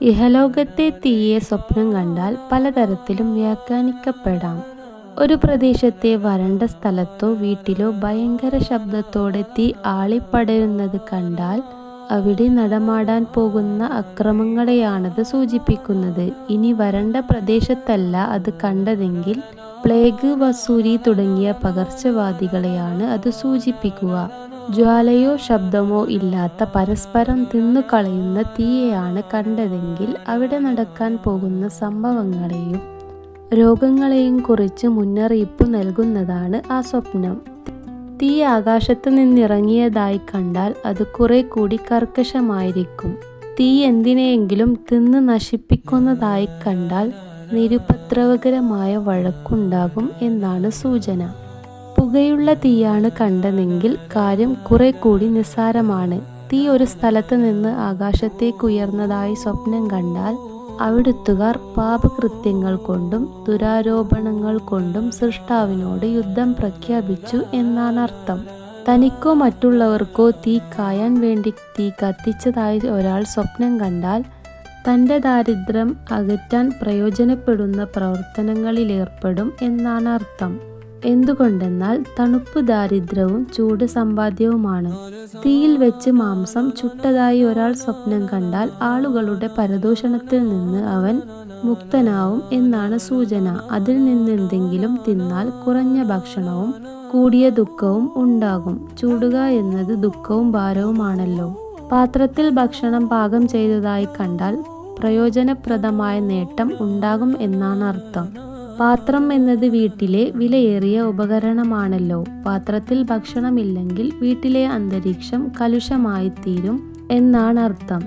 ഇഹലോകത്തെ തീയെ സ്വപ്നം കണ്ടാൽ പലതരത്തിലും വ്യാഖ്യാനിക്കപ്പെടാം. ഒരു പ്രദേശത്തെ വരണ്ട സ്ഥലത്തോ വീട്ടിലോ ഭയങ്കര ശബ്ദത്തോടെ തീ ആളിപ്പടരുന്നത് കണ്ടാൽ അവിടെ നടമാടാൻ പോകുന്ന അക്രമങ്ങളെയാണത് സൂചിപ്പിക്കുന്നത്. ഇനി വരണ്ട പ്രദേശത്തല്ല അത് കണ്ടതെങ്കിൽ പ്ലേഗ് വസൂരി തുടങ്ങിയ പകർച്ചവാദികളെയാണ് അത് സൂചിപ്പിക്കുക. ജ്വാലയോ ശബ്ദമോ ഇല്ലാത്ത പരസ്പരം തിന്നുകളയുന്ന തീയെയാണ് കണ്ടതെങ്കിൽ അവിടെ നടക്കാൻ പോകുന്ന സംഭവങ്ങളെയും രോഗങ്ങളെയും കുറിച്ച് മുന്നറിയിപ്പ് നൽകുന്നതാണ് ആ സ്വപ്നം. തീ ആകാശത്ത് നിന്നിറങ്ങിയതായി കണ്ടാൽ അത് കുറെ കൂടി കർക്കശമായിരിക്കും. തീ എന്തിനെയെങ്കിലും തിന്ന് നശിപ്പിക്കുന്നതായി കണ്ടാൽ നിരുപദ്രവകരമായ വഴക്കുണ്ടാകും എന്നാണ് സൂചന. പുകയുള്ള തീയാണ് കണ്ടതെങ്കിൽ കാര്യം കുറെ കൂടി നിസ്സാരമാണ്. തീ ഒരു സ്ഥലത്ത് നിന്ന് ആകാശത്തേക്ക് ഉയർന്നതായി സ്വപ്നം കണ്ടാൽ അവിടുത്തുകാർ പാപകൃത്യങ്ങൾ കൊണ്ടും ദുരാരോപണങ്ങൾ കൊണ്ടും സൃഷ്ടാവിനോട് യുദ്ധം പ്രഖ്യാപിച്ചു എന്നാണ് അർത്ഥം. തനിക്കോ മറ്റുള്ളവർക്കോ തീ കായാൻ വേണ്ടി തീ കത്തിച്ചതായി ഒരാൾ സ്വപ്നം കണ്ടാൽ തന്റെ ദാരിദ്ര്യം അകറ്റാൻ പ്രയോജനപ്പെടുന്ന പ്രവർത്തനങ്ങളിലേർപ്പെടും എന്നാണ് അർത്ഥം. എന്തുകൊണ്ടെന്നാൽ തണുപ്പ് ദാരിദ്ര്യവും ചൂട് സമ്പാദ്യവുമാണ്. തീയിൽ വെച്ച് മാംസം ചുട്ടതായി ഒരാൾ സ്വപ്നം കണ്ടാൽ ആളുകളുടെ പരദൂഷണത്തിൽ നിന്ന് അവൻ മുക്തനാവും എന്നാണ് സൂചന. അതിൽ നിന്നെന്തെങ്കിലും തിന്നാൽ കുറഞ്ഞ ഭക്ഷണവും കൂടിയ ദുഃഖവും ഉണ്ടാകും. ചൂടുക എന്നത് ദുഃഖവും ഭാരവുമാണല്ലോ. പാത്രത്തിൽ ഭക്ഷണം പാകം ചെയ്തതായി കണ്ടാൽ പ്രയോജനപ്രദമായ നേട്ടം ഉണ്ടാകും എന്നാണ് അർത്ഥം. പാത്രം എന്നത് വീട്ടിലെ വിലയേറിയ ഉപകരണമാണല്ലോ. പാത്രത്തിൽ ഭക്ഷണമില്ലെങ്കിൽ വീട്ടിലെ അന്തരീക്ഷം കലുഷമായിത്തീരും എന്നാണ് അർത്ഥം.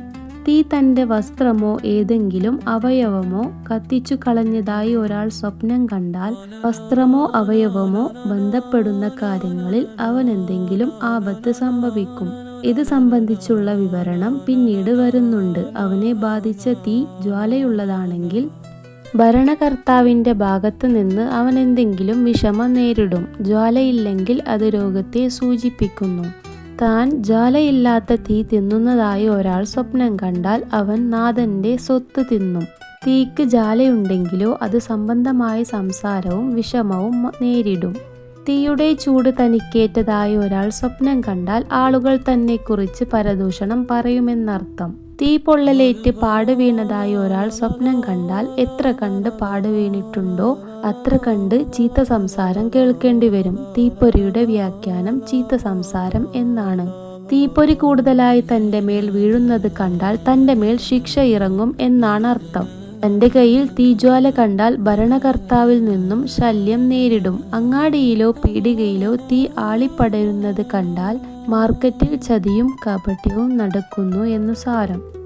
തീ തന്റെ വസ്ത്രമോ ഏതെങ്കിലും അവയവമോ കത്തിച്ചു കളഞ്ഞതായി ഒരാൾ സ്വപ്നം കണ്ടാൽ വസ്ത്രമോ അവയവമോ ബന്ധപ്പെടുന്ന കാര്യങ്ങളിൽ അവൻ എന്തെങ്കിലും ആപത്ത് സംഭവിക്കും. ഇത് സംബന്ധിച്ചുള്ള വിവരണം പിന്നീട് വരുന്നുണ്ട്. അവനെ ബാധിച്ച തീ ജ്വാലയുള്ളതാണെങ്കിൽ ഭരണകർത്താവിന്റെ ഭാഗത്ത് നിന്ന് അവൻ എന്തെങ്കിലും വിഷമം നേരിടും. ജ്വാലയില്ലെങ്കിൽ അത് രോഗത്തെ സൂചിപ്പിക്കുന്നു. താൻ ജ്വാലയില്ലാത്ത തീ തിന്നുന്നതായി ഒരാൾ സ്വപ്നം കണ്ടാൽ അവൻ നാഥന്റെ സ്വത്ത് തിന്നും. തീക്ക് ജാലയുണ്ടെങ്കിലോ അത് സംബന്ധമായ സംസാരവും വിഷമവും നേരിടും. തീയുടെ ചൂട് തനിക്കേറ്റതായി ഒരാൾ സ്വപ്നം കണ്ടാൽ ആളുകൾ തന്നെക്കുറിച്ച് പരദൂഷണം പറയുമെന്നർത്ഥം. തീ പൊള്ളലേറ്റ് പാട് വീണതായി ഒരാൾ സ്വപ്നം കണ്ടാൽ എത്ര കണ്ട് പാട് വീണിട്ടുണ്ടോ അത്ര കണ്ട് ചീത്ത സംസാരം കേൾക്കേണ്ടി വരും. തീപ്പൊരിയുടെ വ്യാഖ്യാനം ചീത്ത സംസാരം എന്നാണ്. തീപ്പൊരി കൂടുതലായി തന്റെ മേൽ വീഴുന്നത് കണ്ടാൽ തന്റെ മേൽ ശിക്ഷ ഇറങ്ങും എന്നാണ് അർത്ഥം. തന്റെ കയ്യിൽ തീജ്വാല കണ്ടാൽ ഭരണകർത്താവിൽ നിന്നും ശല്യം നേരിടും. അങ്ങാടിയിലോ പീടികയിലോ തീ ആളിപ്പടരുന്നത് കണ്ടാൽ മാർക്കറ്റിൽ ചതിയും കാപട്യവും നടക്കുന്നു എന്നു സാരം.